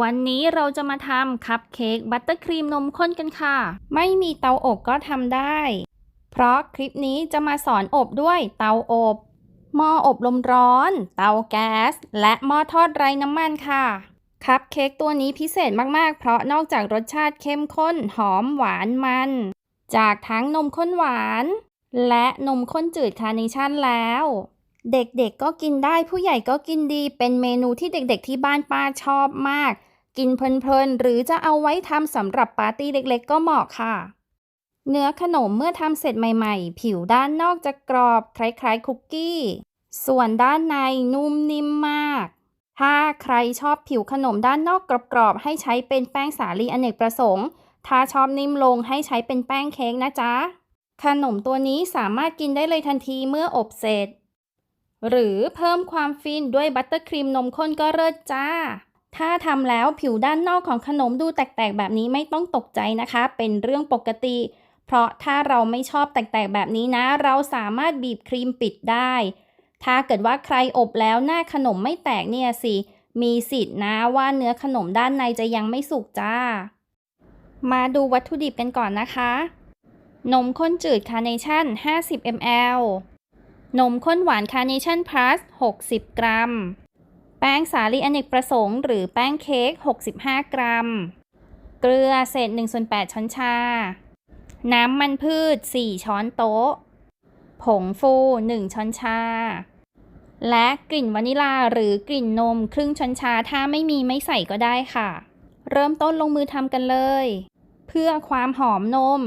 วันนี้เราจะมาทำคัพเค้กบัตเตอร์ครีมนมข้นกันค่ะ ไม่มีเตาอบก็ทำได้ เพราะคลิปนี้จะมาสอนอบด้วยเตาอบหม้ออบลมร้อน เตาแก๊ส และหม้อทอดไร้น้ำมันค่ะ คัพเค้กตัวนี้พิเศษมาก ๆ เพราะนอกจากรสชาติเข้มข้นหอมหวานมัน จากทั้งนมข้นหวาน และนมข้นจืดคาร์เนชั่นแล้ว เด็กๆก็กินได้ผู้ใหญ่ก็กินดี เป็นเมนูที่เด็กๆที่บ้านป้าชอบมาก กินเพลินๆ หรือจะเอาไว้ทำสำหรับปาร์ตี้เล็กๆ ก็เหมาะค่ะ เนื้อขนมเมื่อทำเสร็จใหม่ๆ ผิวด้านนอกจะกรอบคล้ายๆคุกกี้ ส่วนด้านในนุ่มนิ่มมาก ถ้าใครชอบผิวขนมด้านนอกกรอบๆ ให้ใช้เป็นแป้งสาลีอเนกประสงค์ ถ้าชอบนิ่มลงให้ใช้เป็นแป้งเค้กนะจ๊ะ ขนมตัวนี้สามารถกินได้เลยทันทีเมื่ออบเสร็จ หรือเพิ่มความฟินด้วยบัตเตอร์ครีมนมข้นก็เลิศจ้า ถ้าทำแล้วผิวด้านนอกของขนมดูแตกๆ แบบนี้ไม่ต้องตกใจนะคะ เป็นเรื่องปกติ เพราะถ้าเราไม่ชอบแตกๆ แบบนี้นะ เราสามารถบีบครีมปิดได้ ถ้าเกิดว่าใครอบแล้วหน้าขนมไม่แตกเนี่ยสิ มีสิทธิ์นะว่าเนื้อขนมด้านในจะยังไม่สุกจ้า มาดูวัตถุดิบกันก่อนนะคะ นมข้นจืดคาร์เนชั่น 50 ml นมข้นหวานคาร์เนชั่นพลัส60 กรัม แป้งสาลีอเนกประสงค์ หรือแป้งเค้ก 65 กรัม เกลือเศษ1ส่วน8ช้อนชา น้ำมันพืช 4 ช้อนโต๊ะ ผงฟู 1 ช้อนชา และกลิ่นวานิลาหรือกลิ่นนมครึ่งช้อนชา ถ้าไม่มีไม่ใส่ก็ได้ค่ะ เริ่มต้นลงมือทำกันเลย เพื่อความหอมนม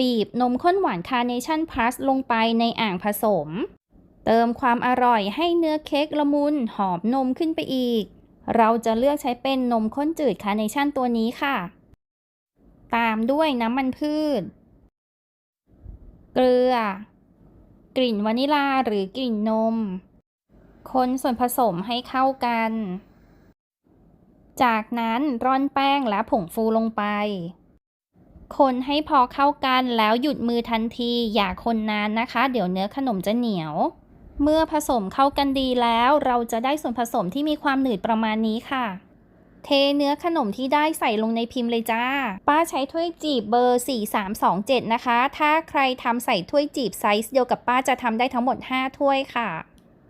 บีบนมข้นหวานคาร์เนชั่นพลัสลงไปในอ่างผสม เติมความอร่อยให้เนื้อเค้กละมุนหอมนมขึ้นไปอีก เราจะเลือกใช้เป็นนมข้นจืดคาร์เนชั่นตัวนี้ค่ะ ตามด้วยน้ำมันพืช เกลือ กลิ่นวานิลาหรือกลิ่นนม คนส่วนผสมให้เข้ากัน จากนั้นร่อนแป้งและผงฟูลงไป คนให้พอเข้ากันแล้วหยุดมือทันทีอย่าคนนานนะคะ เดี๋ยวเนื้อขนมจะเหนียว เมื่อผสมเข้ากันดีแล้วเราจะได้ส่วนผสมที่มีความหนืดประมาณนี้ค่ะ เทเนื้อขนมที่ได้ใส่ลงในพิมพ์เลยจ้า ป้าใช้ถ้วยจีบเบอร์ 4327 นะคะ ถ้าใครทำใส่ถ้วยจีบไซส์เดียวกับป้าจะทำได้ทั้งหมด 5 ถ้วยค่ะ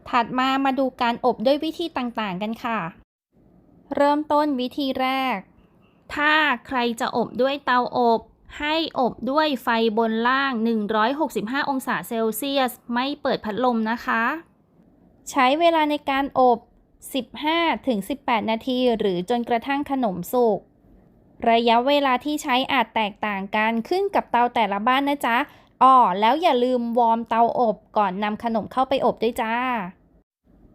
ถัดมามาดูการอบด้วยวิธีต่างๆกันค่ะ เริ่มต้นวิธีแรก ถ้าใครจะอบด้วยเตาอบ ให้อบด้วยไฟบนล่าง 165 องศาเซลเซียส ไม่เปิดพัดลมนะคะ ใช้เวลาในการอบ 15-18 นาทีหรือจนกระทั่งขนมสุก ระยะเวลาที่ใช้อาจแตกต่างกันขึ้นกับเตาแต่ละบ้านนะจ๊ะอ๋อแล้วอย่าลืมวอร์มเตาอบก่อนนำขนมเข้าไปอบด้วยจ้า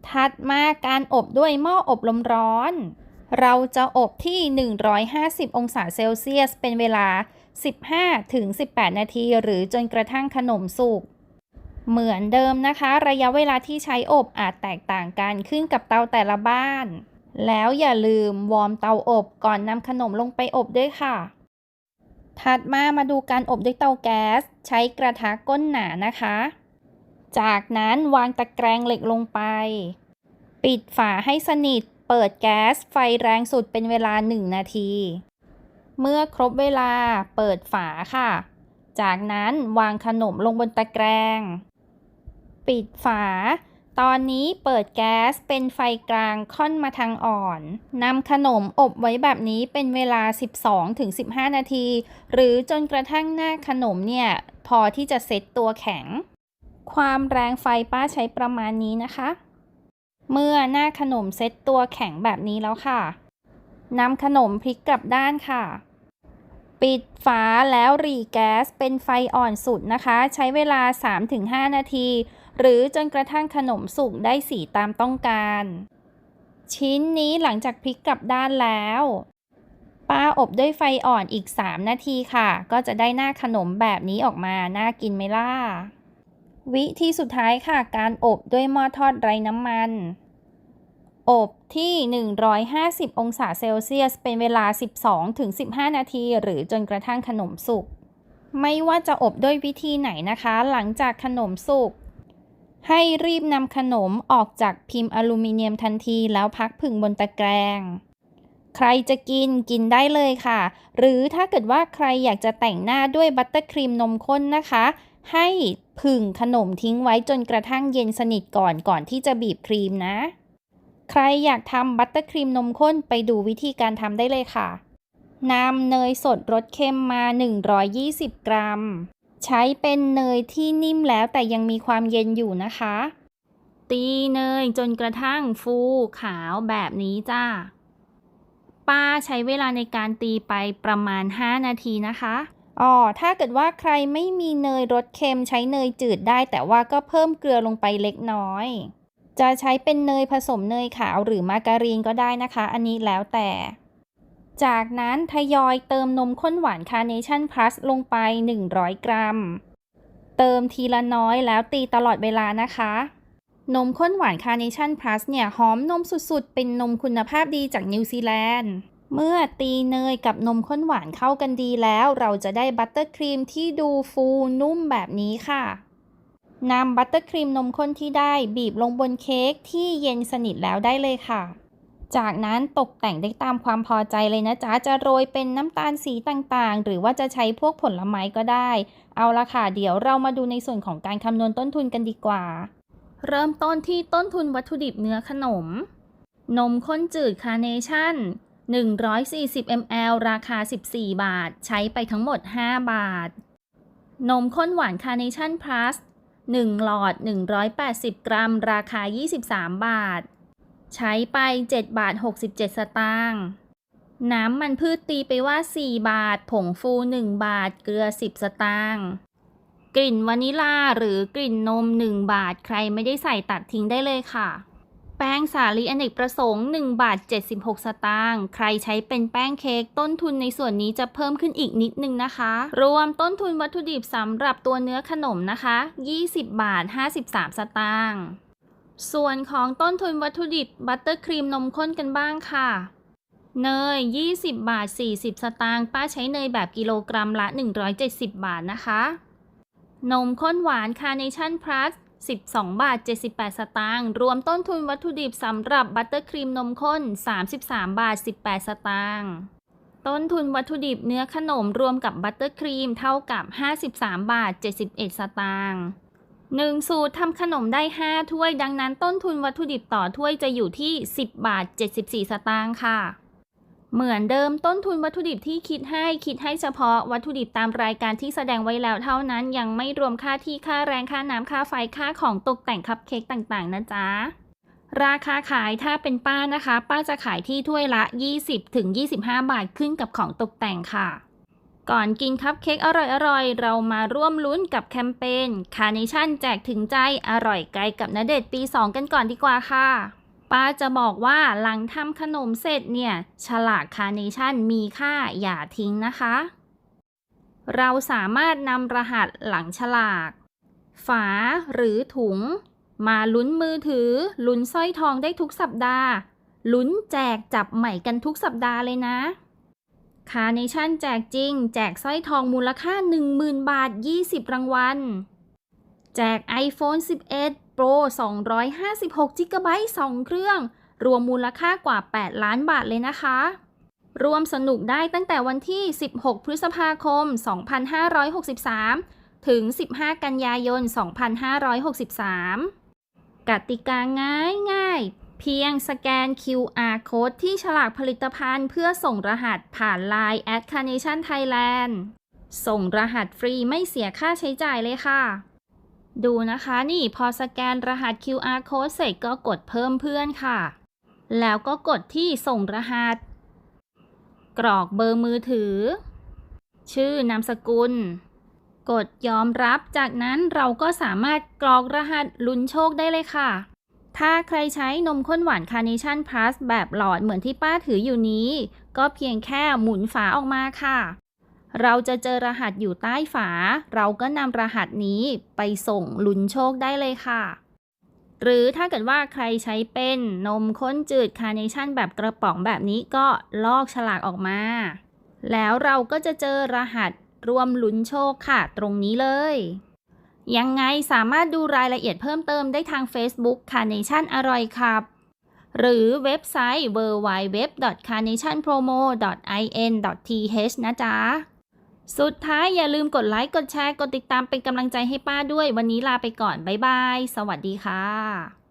ถัดมาการอบด้วยหม้ออบลมร้อน เราจะอบที่ 150 องศาเซลเซียส เป็นเวลา 15-18 นาที หรือจนกระทั่งขนมสุกเหมือนเดิมนะคะ ระยะเวลาที่ใช้อบอาจแตกต่างกันขึ้นกับเตาแต่ละบ้าน แล้วอย่าลืมวอร์มเตาอบก่อนนำขนมลงไปอบด้วยค่ะ ถัดมามาดูการอบด้วยเตาแก๊ส ใช้กระทะก้นหนานะคะ จากนั้นวางตะแกรงเหล็กลงไป ปิดฝาให้สนิท เปิดแก๊สไฟแรงสุดเป็นเวลา 1 นาที เมื่อครบเวลาเปิดฝาค่ะ จากนั้นวางขนมลงบนตะแกรงปิดฝา ตอนนี้เปิดแก๊สเป็นไฟกลางค่อนมาทางอ่อน นำขนมอบไว้แบบนี้เป็นเวลา 12-15 นาที หรือจนกระทั่งหน้าขนมเนี่ย พอที่จะเซ็ตตัวแข็ง ความแรงไฟป้าใช้ประมาณนี้นะคะ เมื่อหน้าขนมเซ็ตตัวแข็งแบบนี้แล้วค่ะ นำขนมพลิกกลับด้านค่ะ ปิดฝาแล้วรีแก๊สเป็นไฟอ่อนสุดนะคะ ใช้เวลา 3-5 นาที หรือจนกระทั่งขนมสุกได้สีตามต้องการ ชิ้นนี้หลังจากพลิกกลับด้านแล้วป้าอบด้วยไฟอ่อนอีก 3 นาทีค่ะ ก็จะได้หน้าขนมแบบนี้ออกมา น่ากินไหมล่ะ วิธีสุดท้ายค่ะ การอบด้วยหม้อทอดไร้น้ำมัน อบที่ 150 องศาเซลเซียส เป็นเวลา 12-15 นาที หรือจนกระทั่งขนมสุก ไม่ว่าจะอบด้วยวิธีไหนนะคะ หลังจากขนมสุก ให้รีบนำขนมออกจากพิมพ์อลูมิเนียมทันทีแล้วพักผึ่งบนตะแกรงใครจะกินกินได้เลยค่ะ หรือถ้าเกิดว่าใครอยากจะแต่งหน้าด้วยบัตเตอร์ครีมนมข้นนะคะ ให้ผึ่งขนมทิ้งไว้จนกระทั่งเย็นสนิทก่อนก่อนที่จะบีบครีมนะ ใครอยากทำบัตเตอร์ครีมนมข้นไปดูวิธีการทำได้เลยค่ะนำเนยสดรสเค็มมา 120 กรัม ใช้เป็นเนยที่นิ่มแล้วแต่ยังมีความเย็นอยู่นะคะ ตีเนยจนกระทั่งฟูขาวแบบนี้จ้า ป้าใช้เวลาในการตีไปประมาณ 5 นาทีนะคะอ๋อถ้าเกิดว่าใครไม่มีเนยรสเค็มใช้เนยจืดได้ แต่ว่าก็เพิ่มเกลือลงไปเล็กน้อย จะใช้เป็นเนยผสมเนยขาวหรือมาการีนก็ได้นะคะ อันนี้แล้วแต่ จากนั้นทยอยเติมนมข้นหวานคาร์เนชั่นพลัสลงไป 100 กรัม เติมทีละน้อยแล้วตีตลอดเวลานะคะ นมข้นหวานคาร์เนชั่นพลัสเนี่ยหอมนมสุดๆ เป็นนมคุณภาพดีจากนิวซีแลนด์เมื่อตีเนยกับนมข้นหวานเข้ากันดีแล้ว เราจะได้บัตเตอร์ครีมที่ดูฟูนุ่มแบบนี้ค่ะ นำบัตเตอร์ครีมนมข้นที่ได้บีบลงบนเค้กที่เย็นสนิทแล้วได้เลยค่ะ จากนั้นตกแต่งได้ตามความพอใจเลยนะจ๊ะ จะโรยเป็นน้ำตาลสีต่างๆ หรือว่าจะใช้พวกผลไม้ก็ได้ เอาละค่ะ เดี๋ยวเรามาดูในส่วนของการคำนวณต้นทุนกันดีกว่า เริ่มต้นที่ต้นทุนวัตถุดิบเนื้อขนม นมข้นจืดคาร์เนชั่น 140 ml ราคา 14 บาท ใช้ไปทั้งหมด 5 บาท นมข้นหวานคาร์เนชั่นพลัส 1 หลอด 180 กรัม ราคา 23 บาท ใช้ไป 7 บาท 67 สตางค์น้ำมันพืชตีไปว่า 4 บาท ผงฟู 1 บาท เกลือ 10 สตางค์กลิ่นวานิลาหรือกลิ่นนม 1 บาท ใครไม่ได้ใส่ตัดทิ้งได้เลยค่ะ แป้งสาลีอเนกประสงค์1บาท76 สตางค์ ใครใช้เป็นแป้งเค้กต้นทุนในส่วนนี้จะเพิ่มขึ้นอีกนิดนึงนะคะ รวมต้นทุนวัตถุดิบสำหรับตัวเนื้อขนมนะคะ 20 บาท 53 สตางค์ ส่วนของต้นทุนวัตถุดิบบัตเตอร์ครีมนมข้นกันบ้างค่ะ เนย 20 บาท 40 สตางค์ป้าใช้เนยแบบกิโลกรัมละ 170 บาทนะคะ นมข้นหวานคาร์เนชั่นพลัส 12 บาท 78 สตางค์รวมต้นทุนวัตถุดิบสำหรับบัตเตอร์ครีมนมข้น 33 บาท 18 สตางค์ต้นทุนวัตถุดิบเนื้อขนมรวมกับบัตเตอร์ครีมเท่ากับ 53 บาท 71 สตางค์1สูตรทำขนมได้ 5 ถ้วย ดังนั้นต้นทุนวัตถุดิบต่อถ้วยจะอยู่ที่ 10 บาท 74 สตางค์ค่ะ เหมือนเดิมต้นทุนวัตถุดิบที่คิดให้คิดให้เฉพาะวัตถุดิบตามรายการที่แสดงไว้แล้วเท่านั้นยังไม่รวมค่าที่ค่าแรงค่าน้ำค่าไฟค่าของตกแต่งคัพเค้กต่างๆ นะจ๊ะราคาขายถ้าเป็นป้านะคะ ป้าจะขายที่ถ้วยละ 20ถึง25 บาทขึ้นกับของตกแต่งค่ะ ก่อนกินคัพเค้กอร่อยๆ เรามาร่วมลุ้นกับแคมเปญคาร์เนชั่นแจกถึงใจอร่อยไกลกับนเดชน์ปี 2 กันก่อนดีกว่าค่ะ ป้าจะบอกว่าหลังทำขนมเสร็จเนี่ย ฉลากคาร์เนชั่นมีค่าอย่าทิ้งนะคะ เราสามารถนำรหัสหลังฉลาก ฝาหรือถุง มาลุ้นมือถือ ลุ้นสร้อยทองได้ทุกสัปดาห์ ลุ้นแจกจับใหม่กันทุกสัปดาห์เลยนะคาร์เนชั่นแจกจริง แจกสร้อยทองมูลค่า 10,000 บาท 20 รางวัล แจก iPhone 11 Pro 256 g b 2 เครื่อง รวมมูลค่ากว่า 8 ล้านบาทเลยนะคะ รวมสนุกได้ตั้งแต่วันที่ 16 พฤษภาคม 2563 ถึง 15 กันยายน 2563 กติกาง่ายง่ายๆเพียงสแกน QR code ที่ฉลากผลิตภัณฑ์เพื่อส่งรหัสผ่าน Line at Carnation Thailand ส่งรหัสฟรีไม่เสียค่าใช้จ่ายเลยค่ะ ดูนะคะนี่พอสแกนรหัส QR code เสร็จก็กดเพิ่มเพื่อนค่ะ แล้วก็กดที่ส่งรหัส กรอกเบอร์มือถือ ชื่อนามสกุล กดยอมรับจากนั้นเราก็สามารถกรอกรหัสลุ้นโชคได้เลยค่ะ ถ้าใครใช้นมข้นหวานคาร์เนชั่นพลัสแบบหลอดเหมือนที่ป้าถืออยู่นี้ ก็เพียงแค่หมุนฝาออกมาค่ะ เราจะเจอรหัสอยู่ใต้ฝา เราก็นำรหัสนี้ไปส่งลุ้นโชคได้เลยค่ะ หรือถ้าเกิดว่าใครใช้เป็นนมข้นจืดคาร์เนชั่นแบบกระป๋องแบบนี้ก็ลอกฉลากออกมา แล้วเราก็จะเจอรหัสรวมลุ้นโชคค่ะ ตรงนี้เลย ยังไงสามารถดูรายละเอียดเพิ่มเติมได้ทาง Facebook Carnation อร่อยครับหรือเว็บไซต์ www.carnationpromo.in.th นะจ๊ะ สุดท้ายอย่าลืมกดไลค์ กดแชร์ กดติดตามเป็นกำลังใจให้ป้าด้วย วันนี้ลาไปก่อน บ๊ายบาย สวัสดีค่ะ